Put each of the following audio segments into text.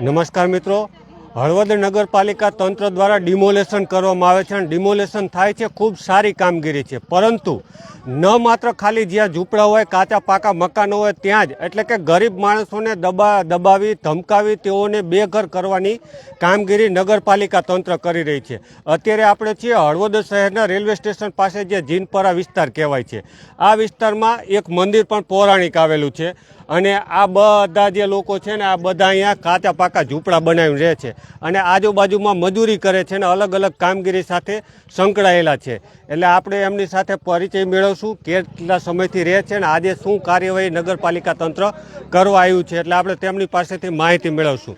નમસ્કાર મિત્રો. હળવદ નગરપાલિકા તંત્ર દ્વારા ડિમોલેશન કરવામાં આવે છે અને ડિમોલેશન થાય છે ખૂબ સારી કામગીરી છે. પરંતુ ન માત્ર ખાલી જ્યાં ઝૂંપડા હોય, કાચા પાકા મકાનો હોય, ત્યાં જ. એટલે કે ગરીબ માણસોને દબા દબાવી, ધમકાવી, તેઓને બેઘર કરવાની કામગીરી નગરપાલિકા તંત્ર કરી રહી છે. અત્યારે આપણે છીએ હળવદ શહેરના રેલવે સ્ટેશન પાસે, જે જીનપરા વિસ્તાર કહેવાય છે. આ વિસ્તારમાં એક મંદિર પણ પૌરાણિક આવેલું છે. અને આ બધા જે લોકો છે ને આ બધા અહીંયા કાચા પાકા ઝૂંપડા બનાવીને રહે છે. અને આજુબાજુમાં મજૂરી કરે છે ને અલગ અલગ કામગીરી સાથે સંકળાયેલા છે. એટલે આપણે એમની સાથે પરિચય મેળવશું કેટલા સમયથી રહે છે ને આજે શું કાર્યવાહી નગરપાલિકા તંત્ર કરવા આવ્યું છે એટલે આપણે તેમની પાસેથી માહિતી મેળવશું.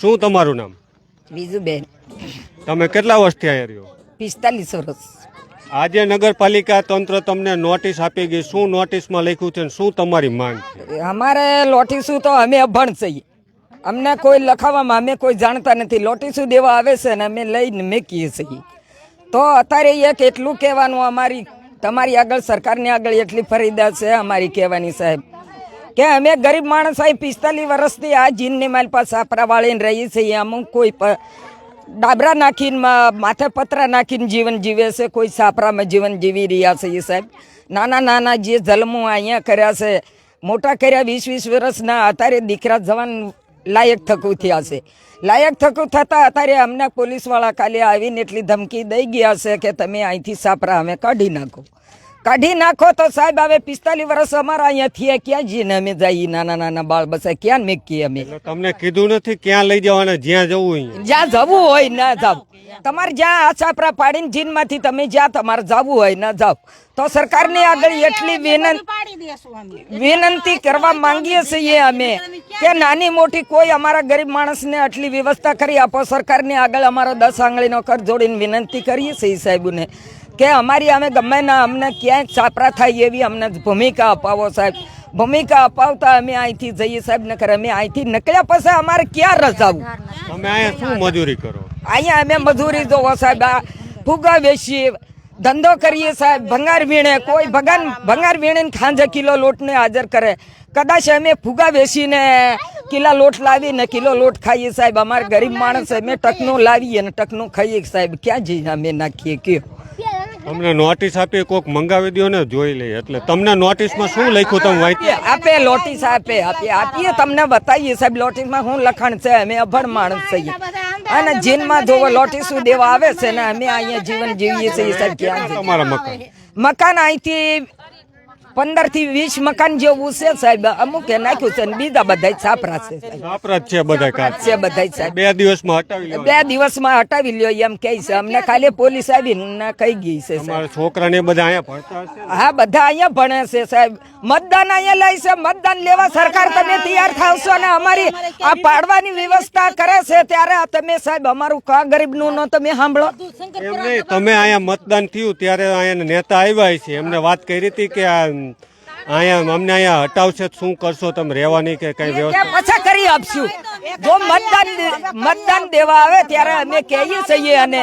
શું તમારું નામ? બીજું બેન. તમે કેટલા વર્ષથી અહીંયા રહ્યો? પિસ્તાલીસ વર્ષ. આજે નગરપાલિકા તંત્ર તમને નોટિસ આપી ગઈ. શું નોટિસમાં લખ્યું છે શું તમારી માંગ અમારે લોટીસું તો અમે અભણ છીએ. અમને કોઈ લખાવામાં અમે કોઈ જાણતા નથી. લોટીસું દેવા આવે છે ને અમે લઈને મેકીએ છીએ. તો અત્યારે એક એટલું કહેવાનું, અમારી, તમારી આગળ, સરકારની આગળ એટલી ફરિદા છે અમારી કહેવાની સાહેબ. કે અમે ગરીબ માણસ સાહેબ પિસ્તાલીસ વર્ષથી આ જીનની માલ પાસે સાપરા વાળીને રહીએ છીએ. અમુક કોઈ ડાબરા નાખીને માથે પતરા નાખીને જીવન જીવે છે, કોઈ સાપરામાં જીવન જીવી રહ્યા છે એ સાહેબ. નાના નાના જે જલમો અહીંયા કર્યા છે, મોટા કર્યા વીસ વીસ વર્ષના, અત્યારે દીકરા જવાન લાયક થકું થયા છે. લાયક થકું થતાં અત્યારે અમને પોલીસવાળા કાલે આવીને એટલી ધમકી દઈ ગયા છે કે તમે અહીંથી સાપરા અમે કાઢી નાખો. કાઢી નાખો તો સાહેબ હવે પિસ્તાલીસ વર્ષ અમારા અહીંયા થયા. ક્યાં જઈને અમે જઈએ? નાના નાના બાળ બસે. ક્યાં મેકીએ અમે? તમને કીધું નથી ક્યાં લઈ જવાના જ્યાં જવું હોય જ્યાં જવું હોય ના જાવ. તમારે જ્યાં આ છાપરા પાડીને જીનમાંથી તમે જ્યાં તમારે જવું હોય ના જાવ. તો સરકારની આગળ એટલી વિનંતી વિનંતી કરવા માંગીએ છીએ અમે કે નાની મોટી કોઈ અમારા ગરીબ માણસને આટલી વ્યવસ્થા કરી આપો સરકારની આગળ અમારો દસ આંગળીનો કર જોડીને વિનંતી કરીએ છીએ સાહેબને. કે અમારી અમે ગમે ના અમને ક્યાંય છાપરા થાય એવી અમને ભૂમિકા અપાવો સાહેબ. ભૂમિકા અપાવતા અમે અહીંથી જઈએ સાહેબ નકર અમે અહીંથી નીકળ્યા પછી અમારે ક્યાં રજાવું તમે અહીંયા શું મજૂરી કરો? અહીંયા અમે મજૂરી જોવો સાહેબ આ ફુગા વેચીએ ધંધો કરીએ સાહેબ ભંગાર વીણે કોઈ ભગન ભંગાર વીણીને ખાંજે કિલો લોટને હાજર કરે. કદાચ અમે ફુગા વેચીને કિલા લોટ લાવીને કિલો લોટ ખાઈએ સાહેબ અમારે ગરીબ માણસ અમે ટકનું લાવીએ ને ટકનું ખાઈએ સાહેબ ક્યાં જઈને અમે નાખીએ કયો? તમને નોટિસ આપી કોક મંગાવી દો ને જોઈ લઈએ. એટલે તમને નોટિસમાં શું લખ્યું તમે વાંચી આપે નોટિસ આપે આપીએ આપીએ તમને બતાવીએ સાહેબ લોટીસમાં શું લખાણ છે? અમે અભણ માણસ છીએ. અને જીનમાં જોવો નોટિસ દેવા આવે છે ને અમે અહીંયા જીવન જીવીએ છીએ સાહેબ ક્યાં? તમારા મકાન? મકાન અહીંથી પંદરથી વીસ મકાન જેવું છે સાહેબ. અમુક એ નાખ્યું છે ને બીજા બધા છાપરા છે બધા છે બધા સાહેબ. બે દિવસમાં હટાવી બે દિવસમાં હટાવી લ્યો એમ કહે છે. અમને ખાલી પોલીસ આવીને કહી ગઈ છે છોકરાને બધા અહીંયા ભણતા હા બધા અહીંયા ભણે છે સાહેબ. મતદાન અહીંયા લાય છે. મતદાન લેવા સરકાર તમે તૈયાર થાવશો ને અમારી આ પાડવાની વ્યવસ્થા કરે છે ત્યારે તમે સાહેબ અમારું કા ગરીબનું નો તમે સાંભળો. તમે અહીંયા મતદાન થયું ત્યારે અહીંયા નેતા આવ્યા છે. એમને વાત કરી હતી કે આ અહીંયા અમને અહીંયા હટાવશે શું કરશો તમે? રહેવાની કે કઈ વ્યવસ્થા? પછી પાછા કરી આપશું? જો મતદાન મતદાન દેવા આવે ત્યારે અમે કહીએ છીએ અને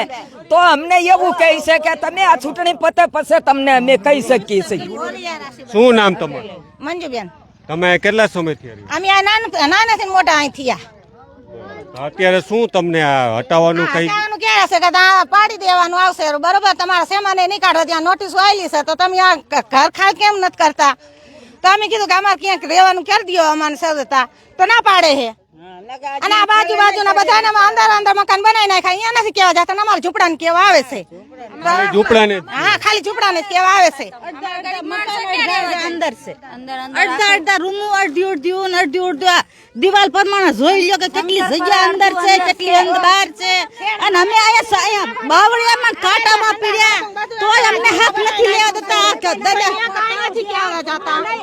તો અમને એવું કહે છે કે તમે આ ચૂંટણી પતે પછી તમને અમે કહી શકીએ છીએ. શું નામ તમારું? મંજુબેન. તમે કેટલા સમયથી? અમે નાના નાન નાનાથી મોટા અહીં થયા. અત્યારે શું તમને આ હટાવવાનું કઈ? કહે છે કે ત્યાં પાડી દેવાનું આવશે બરોબર? તમારા સેમાને નહીં કાઢો ત્યાં નોટિસ આવેલી છે. તો તમે આ ઘર ખાલ કેમ નથી કરતા? તો અમે કીધું કે અમારે ક્યાંક રહેવાનું કરી દો અમારે સજતા તો ના પાડે છે અને આ બાજુ બાજુના બધાને અંદર અંદર મકાન બનાવી નાખ્યા. અહીંયા નથી કેવા જતા ને અમારે ઝૂંપડાને કેવા આવે છે? ખાલી ઝૂંપડાને હા ખાલી ઝૂંપડાને ને કેવા આવે? છે? અંદર છે. અડધા અડધા રૂમો અડધી અડધી અડધી અડધી દિવાલ પ્રમાણે જોઈ લ્યો કે કેટલી જગ્યા અંદર છે કેટલી અંદર બહાર છે. અને અમે અહીંયા સ- અહીંયા બાવળિયામાં કાંટામાં પીડ્યા. તોય અમને હાથ નથી લેવા દેતા.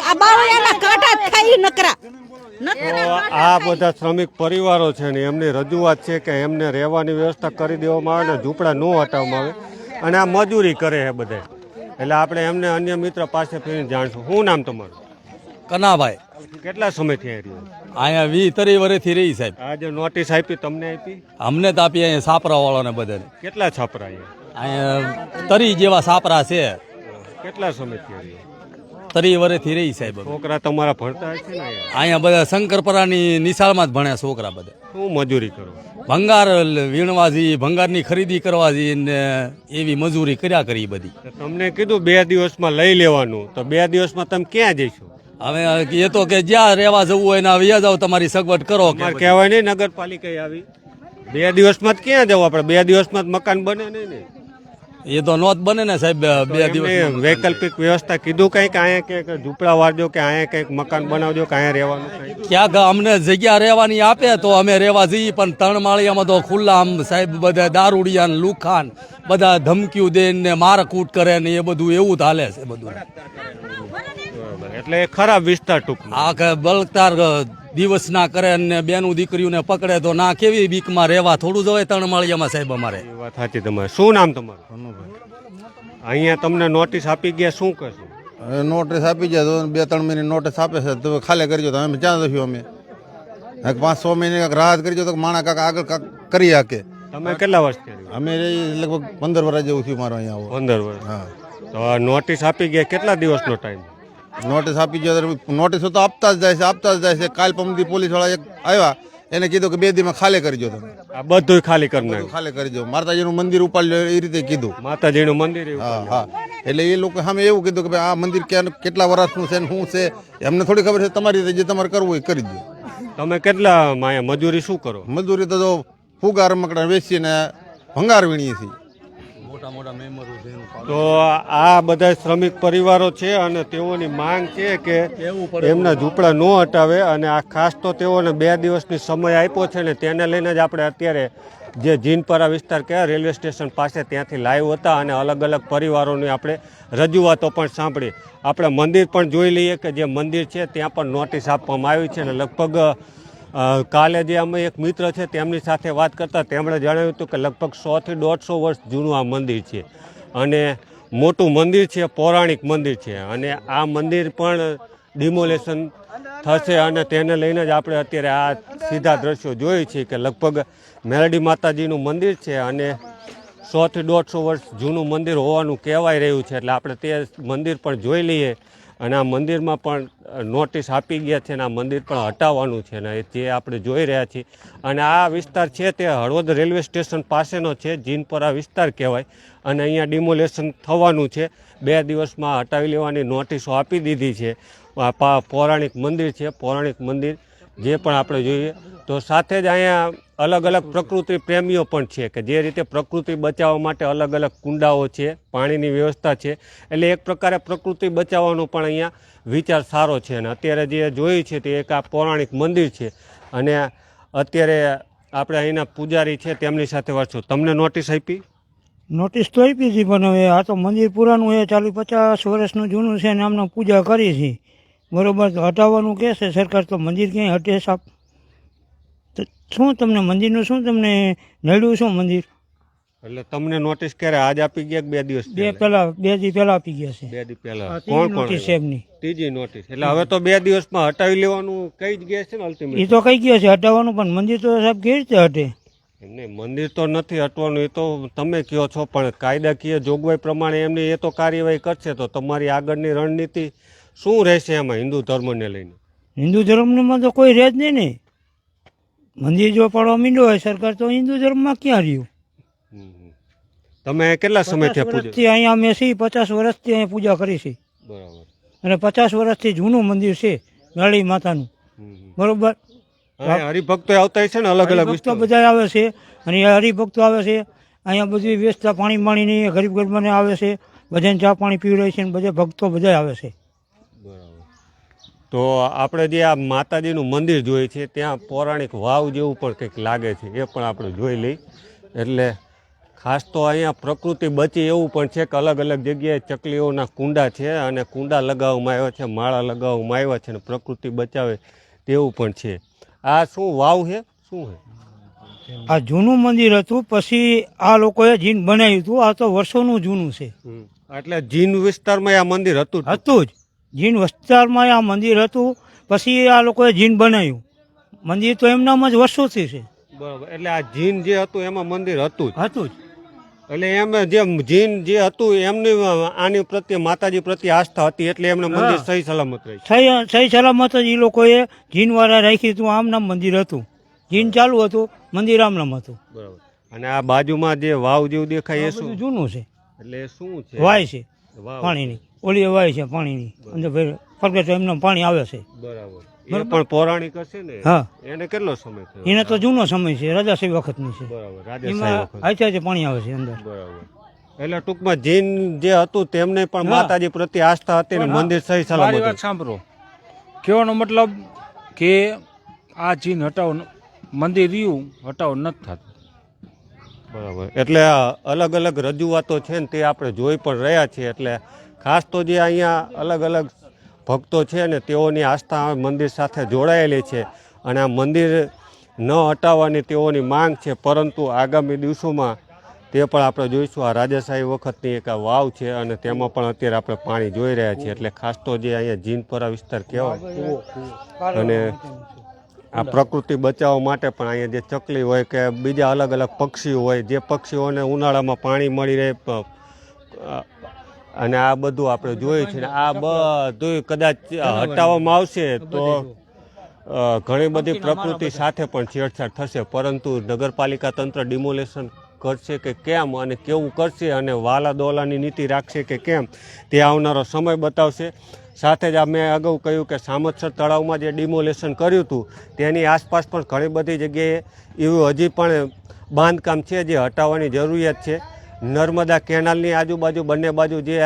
આ બાવળિયાના કાંટા ખાઈ નકરા. આ બધા શ્રમિક પરિવારો છે ને એમની રજૂઆત છે કે એમને રહેવાની વ્યવસ્થા કરી દેવામાં આવે ને ઝૂંપડા ન હટાવવામાં આવે. અને આ મજૂરી કરે છે બધા. એટલે આપણે એમને અન્ય મિત્ર પાસે ફરીને જાણશું. શું નામ તમારું? કનાભાઈ. કેટલા સમયથી આવી રહ્યો? અહીંયા વી તરી વર્ષથી રહી સાહેબ. આજે નોટિસ આપી તમને આપી? અમને તો આપી અહીંયા સાપરા વાળાને બધાને. કેટલા છાપરા અહીંયા? અહીંયા તરી જેવા સાપરા છે. કેટલા સમયથી આવી રહ્યો? તરી વર્ષથી રહી સાહેબ છોકરા તમારા ભણતા છે ને અહીંયા? બધા શંકરપરાની નિશાળમાં જ ભણ્યા છોકરા બધા. શું મજૂરી કરો? ભંગાર વીણવા જઈએ ભંગારની ખરીદી કરવા જઈએ ને એવી મજૂરી કર્યા કરી બધી. તમને કીધું બે દિવસમાં લઈ લેવાનું. તો બે દિવસમાં તમે ક્યાં જઈશું? હવે એ તો કે જ્યાં રહેવા જવું હોય ને વ્યા જાવ તમારી સગવડ કરો કે કહેવાય નહીં નગરપાલિકા આવી. બે દિવસમાં જ ક્યાં જવું? આપણે બે દિવસમાં જ મકાન બને નહીં ને. એ તો નોત બને ને સાહેબ બે દિવસ વૈકલ્પિક વ્યવસ્થા કીધું કંઈક અહીંયા કંઈક ઝૂંપડા વાળજો કે અહીંયા કંઈક મકાન બનાવજો કે અહીંયા રહેવાનું ક્યાંક અમને જગ્યા રહેવાની આપે તો અમે રહેવા જઈએ પણ ત્રણ માળિયામાં તો ખુલ્લા આમ સાહેબ બધા દારૂડિયા ને લુખાન બધા ધમકીઓ દે ને મારકૂટ કરે ને એ બધું એવું ચાલે છે બધું. એટલે ખરાબ વિસ્તાર ટૂંક આ બળતાર દિવસ ના કરે અને બેનું દીકરીઓને પકડે તો ના કેવી બીકમાં રહેવા? થોડું જ હોય ત્રણ માળિયામાં સાહેબ અમારે. એ વાત સાચી તમારે. શું નામ તમારું? અહીંયા તમને નોટિસ આપી ગયા શું કરશું? હવે નોટિસ આપી જાય તો બે ત્રણ મહિને નોટિસ આપે છે. તો ખાલી કરજો તો અમે ક્યાં જશું અમે. કાંઈક પાંચ છ મહિને કાંઈક રાહત કરજો તો માણા કાંક આગળ કાંક કરી શકે. તમે કેટલા વર્ષ? અમે લગભગ પંદર વર્ષ જેવું થયું મારો અહીંયા આવો. પંદર વર્ષ હા. તો આ નોટિસ આપી ગયા કેટલા દિવસનો ટાઈમ નોટિસ આપી તો નોટિસો તો આપતા જ જાય છે આપતા જ જાય છે. કાલ પમદી પોલીસવાળા એક આવ્યા એને કીધું કે બે દીમાં ખાલી કરજો તમે. આ બધું ખાલી કરી નાખ્યું. ખાલી કરજો માતાજીનું મંદિર ઉપાડ્યો એ રીતે કીધું. માતાજીનું મંદિર હા હા. એટલે એ લોકો સામે એવું કીધું કે ભાઈ આ મંદિર ક્યાં કેટલા વર્ષનું છે ને શું છે? એમને થોડી ખબર છે તમારી રીતે જે તમારે કરવું હોય એ કરી દો. તમે કેટલા માયા મજૂરી શું કરો? મજૂરી તો ફુગા રમકડા વેચીને ભંગાર વીણીએ છીએ. મોટા મોટા મેમ્બરો છે તો આ બધા શ્રમિક પરિવારો છે અને તેઓની માંગ છે કે એમના ઝૂંપડા ન હટાવે અને આ ખાસ તો તેઓને બે દિવસની સમય આપ્યો છે ને તેને લઈને જ આપણે અત્યારે જે જીનપરા વિસ્તાર કહેવાય રેલવે સ્ટેશન પાસે ત્યાંથી લાઈવ હતા અને અલગ અલગ પરિવારોની આપણે રજૂઆતો પણ સાંભળી. આપણે મંદિર પણ જોઈ લઈએ કે જે મંદિર છે ત્યાં પણ નોટિસ આપવામાં આવી છે અને લગભગ કાલે જે અમે એક મિત્ર છે તેમની સાથે વાત કરતા તેમણે જણાવ્યું હતું કે લગભગ સોથી દોઢસો વર્ષ જૂનું આ મંદિર છે. અને મોટું મંદિર છે, પૌરાણિક મંદિર છે. અને આ મંદિર પણ ડિમોલેશન થશે અને તેને લઈને જ આપણે અત્યારે આ સીધા દ્રશ્યો જોઈએ છીએ કે લગભગ મેલડી માતાજીનું મંદિર છે અને સોથી દોઢસો વર્ષ જૂનું મંદિર હોવાનું કહેવાય રહ્યું છે. એટલે આપણે તે મંદિર પણ જોઈ લઈએ. અને આ મંદિરમાં પણ નોટિસ આપી ગયા છે અને આ મંદિર પણ હટાવવાનું છે ને જે આપણે જોઈ રહ્યા છીએ. અને આ વિસ્તાર છે તે હળવદ રેલવે સ્ટેશન પાસેનો છે જીનપરા વિસ્તાર કહેવાય. અને અહીંયા ડિમોલેશન થવાનું છે. બે દિવસમાં હટાવી લેવાની નોટિસો આપી દીધી છે. પૌરાણિક મંદિર છે, પૌરાણિક મંદિર, જે પણ આપણે જોઈએ. તો સાથે જ અહીંયા અલગ અલગ પ્રકૃતિ પ્રેમીઓ પણ છે કે જે રીતે પ્રકૃતિ બચાવવા માટે અલગ અલગ કુંડાઓ છે પાણીની વ્યવસ્થા છે. એટલે એક પ્રકારે પ્રકૃતિ બચાવવાનો પણ અહીંયા વિચાર સારો છે. અને અત્યારે જે જોયું છે તે એક આ પૌરાણિક મંદિર છે. અને અત્યારે આપણે અહીંના પૂજારી છે તેમની સાથે વાંચશું તમને નોટિસ આપી? નોટિસ તો આપી હતી પણ હવે આ તો મંદિર પુરાનું એ ચાલુ પચાસ વર્ષનું જૂનું છે અને આમનો પૂજા કરી છે બરોબર હટાવવાનું કહે છે સરકાર તો મંદિર ક્યાંય હટે તો શું તમને મંદિરનું શું તમને નડ્યું શું મંદિર? એટલે તમને નોટિસ ક્યારે આજ આપી ગયા કે બે દિવસ બે પહેલા? બે દી પહેલા આપી ગયા છે. બે દી પહેલા. કોણ કોણ નોટિસ એમની. ત્રીજી નોટિસ એટલે હવે તો બે દિવસમાં હટાવી લેવાનું કઈ જ ગયા છે ને એ તો કઈ ગયો છે હટાવવાનું પણ મંદિર તો સાહેબ કેવી રીતે હટે? એમને મંદિર તો નથી હટવાનું એ તો તમે કહો છો પણ કાયદાકીય જોગવાઈ પ્રમાણે એમની એ તો કાર્યવાહી કરશે તો તમારી આગળની રણનીતિ શું રહેશે એમાં હિન્દુ ધર્મને લઈને? હિન્દુ ધર્મમાં તો કોઈ રહે જ નહીં ને. મંદિર જો પાડવા માંડ્યો હોય સરકાર તો હિન્દુ ધર્મમાં ક્યાં રહ્યું. તમે કેટલા સમયથી વર્ષથી અહીંયા અમે છીએ પચાસ વર્ષથી અહીંયા પૂજા કરી છે બરાબર. અને પચાસ વર્ષથી જૂનું મંદિર છે ગાળી માતાનું. બરોબર? હરિભક્તો આવતા છે ને અલગ અલગ વિસ્તાર બધા આવે છે અને હરિભક્તો આવે છે. અહીંયા બધી વ્યવસ્થા પાણી પાણીની ગરીબ ગરબાને આવે છે. બધાને ચા પાણી પીવડાય છે અને બધા ભક્તો બધા આવે છે. તો આપણે જે આ માતાજીનું મંદિર જોઈએ છે ત્યાં પૌરાણિક વાવ જેવું પણ કંઈક લાગે છે એ પણ આપણે જોઈ લઈ. એટલે ખાસ તો અહીંયા પ્રકૃતિ બચી એવું પણ છે કે અલગ અલગ જગ્યાએ ચકલીઓના કુંડા છે અને કુંડા લગાવવામાં આવ્યા છે માળા લગાવવામાં આવ્યા છે અને પ્રકૃતિ બચાવે તેવું પણ છે. આ શું વાવ છે? શું છે? આ જૂનું મંદિર હતું પછી આ લોકોએ જીન બનાવ્યું હતું આ તો વર્ષોનું જૂનું છે. એટલે જીન વિસ્તારમાં આ મંદિર હતું હતું જ. જીન વિસ્તારમાં આ મંદિર હતું પછી આ લોકોએ જીન બનાવ્યું. મંદિર તો એમનામાં જ વર્ષોથી છે. બરાબર. એટલે આ જીન જે હતું એમાં મંદિર હતું જ. હતું જ. એટલે એમ જે જીન જે હતું એમની આની પ્રત્યે માતાજી પ્રત્યે આસ્થા હતી એટલે એમને મંદિર સહી સલામત રહી. સહી સલામત જ એ લોકોએ જીનવાળા રાખી હતું આમનામ મંદિર હતું. જીન ચાલુ હતું મંદિર આમનામ હતું. બરાબર. અને આ બાજુમાં જે વાવ જેવું દેખાય એ શું? જૂનું છે. એટલે શું છે? વાય છે. પાણીની. ઓલી વાય છે પાણીની. અંદર ફરકે એમને પાણી આવે છે. બરાબર. પણ પૌરાણિક હશે ને? હા. એને કેટલો સમય થયો? એને તો જૂનો સમય છે રાજાશાહી વખતની છે. બરાબર રાજા એમાં આચાર્ય પાણી આવે છે અંદર. બરાબર. એટલે ટૂંકમાં જીન જે હતું તેમને પણ માતાજી પ્રત્યે આસ્થા હતી ને મંદિર સહી સલામત વાત સાંભળો. કહેવાનો મતલબ કે આ જીન હટાવો મંદિર રહ્યું હટાવો નથી થતું. બરાબર. એટલે અલગ અલગ રજૂઆતો છે ને તે આપણે જોઈ પણ રહ્યા છીએ. એટલે ખાસ તો જે અહીંયા અલગ અલગ ભક્તો છે ને તેઓની આસ્થા મંદિર સાથે જોડાયેલી છે અને આ મંદિર ન હટાવવાની તેઓની માંગ છે પરંતુ આગામી દિવસોમાં તે પણ આપણે જોઈશું. આ રાજાશાહી વખતની એક આ વાવ છે અને તેમાં પણ અત્યારે આપણે પાણી જોઈ રહ્યા છીએ. એટલે ખાસ તો જે અહીંયા જીનપરા વિસ્તાર કહેવાય. અને આ પ્રકૃતિ બચાવવા માટે પણ અહીંયા જે ચકલી હોય કે બીજા અલગ અલગ પક્ષીઓ હોય જે પક્ષીઓને ઉનાળામાં પાણી મળી રહે અને આ બધું આપણે જોયું છે આ બધું કદાચ હટાવવામાં આવશે તો ઘણી બધી પ્રકૃતિ સાથે પણ છેડછાડ થશે. પરંતુ નગરપાલિકા તંત્ર ડિમોલેશન કરશે કે કેમ અને કેવું કરશે અને વાલા દોલાની નીતિ રાખશે કે કેમ તે આવનારો સમય બતાવશે. સાથે જ આ મેં અગાઉ કહ્યું કે સામતસર તળાવમાં જે ડિમોલેશન કર્યું હતું, તેની આસપાસ પણ ઘણી બધી જગ્યાએ એવું હજી પણ બાંધકામ છે જે હટાવવાની જરૂરિયાત છે. નર્મદા કેનાલની આજુબાજુ બંને બાજુ જે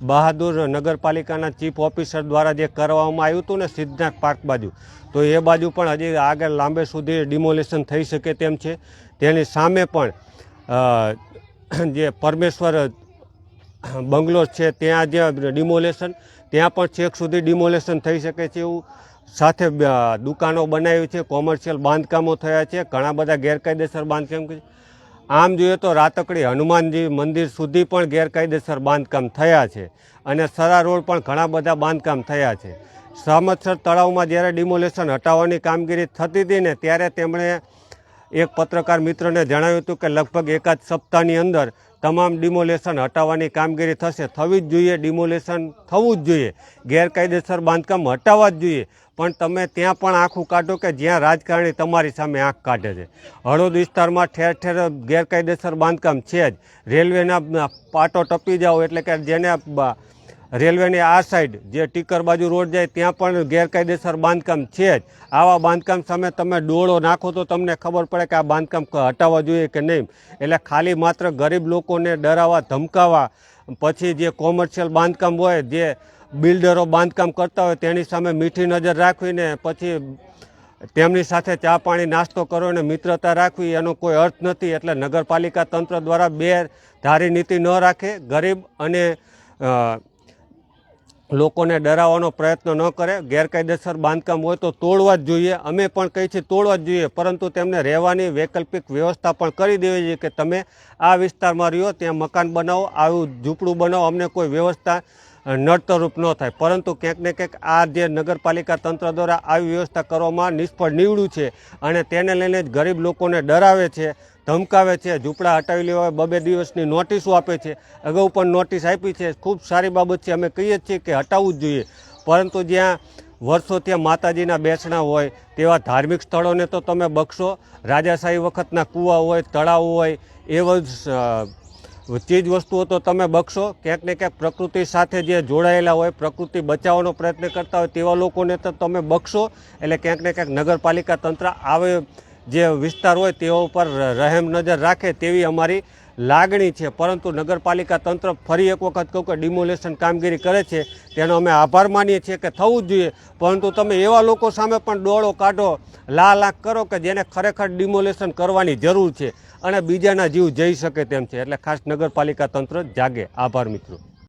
બહાદુર નગરપાલિકાના ચીફ ઓફિસર દ્વારા જે કરવામાં આવ્યું હતું ને સિદ્ધનાથ પાર્ક બાજુ, તો એ બાજુ પણ હજી આગળ લાંબે સુધી ડિમોલેશન થઈ શકે તેમ છે તેની સામે પણ જે પરમેશ્વર બંગલો છે ત્યાં જે ડિમોલેશન, ત્યાં પણ છેક સુધી ડિમોલેશન થઈ શકે છે એવું સાથે દુકાનો બનાવી છે, કોમર્શિયલ બાંધકામો થયા છે, ઘણા બધા ગેરકાયદેસર બાંધકામ છે. આમ જોઈએ તો રાતકડી હનુમાનજી મંદિર સુધી પણ ગેરકાયદેસર બાંધકામ થયા છે અને સરા રોડ પણ ઘણા બધા બાંધકામ થયા છે. સામતસર તળાવમાં જ્યારે ડિમોલેશન હટાવવાની કામગીરી થતી હતી ને ત્યારે તેમણે એક પત્રકાર મિત્રને જણાવ્યું હતું કે લગભગ એકાદ સપ્તાહની અંદર તમામ ડિમોલેશન હટાવવાની કામગીરી થશે. થવી જ જોઈએ, ડિમોલેશન થવું જ જોઈએ. ગેરકાયદેસર બાંધકામ હટાવવા જ જોઈએ. પણ તમે ત્યાં પણ આંખું કાઢો કે જ્યાં રાજકારણી તમારી સામે આંખ કાઢે છે. હળદ વિસ્તારમાં ઠેર ઠેર ગેરકાયદેસર બાંધકામ છે જ. રેલવેના પાટો ટપી જાઓ એટલે કે જેને રેલવેની આ સાઈડ જે ટીકર બાજુ રોડ જાય ત્યાં પણ ગેરકાયદેસર બાંધકામ છે જ. આવા બાંધકામ સામે તમે ડોળો નાખો તો તમને ખબર પડે કે આ બાંધકામ હટાવવા જોઈએ કે નહીં. એટલે ખાલી માત્ર ગરીબ લોકોને ડરાવવા, ધમકાવવા, પછી જે કોમર્શિયલ બાંધકામ હોય જે બિલ્ડરો બાંધકામ કરતા હોય તેની સામે મીઠી નજર રાખવીને પછી તેમની સાથે ચા પાણી નાસ્તો કરો અને મિત્રતા રાખવી, એનો કોઈ અર્થ નથી. એટલે નગરપાલિકા તંત્ર દ્વારા બે ધારી નીતિ ન રાખે. ગરીબ અને લોકોને ડરાવવાનો પ્રયત્ન ન કરે. ગેરકાયદેસર બાંધકામ હોય તો તોડવા જ જોઈએ. અમે પણ કહીએ છીએ તોડવા જ જોઈએ. પરંતુ તેમને રહેવાની વૈકલ્પિક વ્યવસ્થા પણ કરી દેવી જોઈએ કે તમે આ વિસ્તારમાં રહ્યો, ત્યાં મકાન બનાવો, આવું ઝૂંપડું બનાવો. અમને કોઈ વ્યવસ્થા અ, નડતરરૂપ ન થાય. પરંતુ ક્યાંક ને ક્યાંક આ જે નગરપાલિકા તંત્ર દ્વારા આવી વ્યવસ્થા કરવામાં નિષ્ફળ નીવડ્યું છે અને તેને લઈને જ ગરીબ લોકોને ડરાવે છે ધમકાવે છે ઝૂંપડા હટાવી લેવા બબે દિવસની નોટિસો આપે છે. અગાઉ પણ નોટિસ આપી છે. ખૂબ સારી બાબત છે. અમે કહીએ છીએ કે હટાવવું જ જોઈએ. પરંતુ જ્યાં વર્ષો ત્યાં માતાજીના બેસણા હોય તેવા ધાર્મિક સ્થળોને તો તમે બક્ષો. રાજાશાહી વખતના કૂવા હોય તળાવ હોય અ, ચીજ વસ્તુઓ તો તમે બક્ષો, ક્યાંક ને ક્યાંક પ્રકૃતિ સાથે જે જોડાયેલા હોય, પ્રકૃતિ બચાવવાનો પ્રયત્ન કરતા હોય તેવા લોકોને તો તમે બક્ષો એટલે ક્યાંક ને ક્યાંક નગરપાલિકા તંત્ર આવે જે વિસ્તાર હોય તેઓ ઉપર રહેમ નજર રાખે તેવી અમારી લાગણી છે. પરંતુ નગરપાલિકા તંત્ર ફરી એક વખત કહું કે ડિમોલેશન કામગીરી કરે છે. તેનો અમે આભાર માનીએ છીએ કે થવું જ જોઈએ. પરંતુ તમે એવા લોકો સામે પણ ડોળો કાઢો, લાલ આંખ કરો કે જેને ખરેખર ડિમોલેશન કરવાની જરૂર છે. અને બીજાના જીવ જઈ શકે તેમ છે. એટલે ખાસ નગરપાલિકા તંત્ર જાગે. આભાર મિત્રો.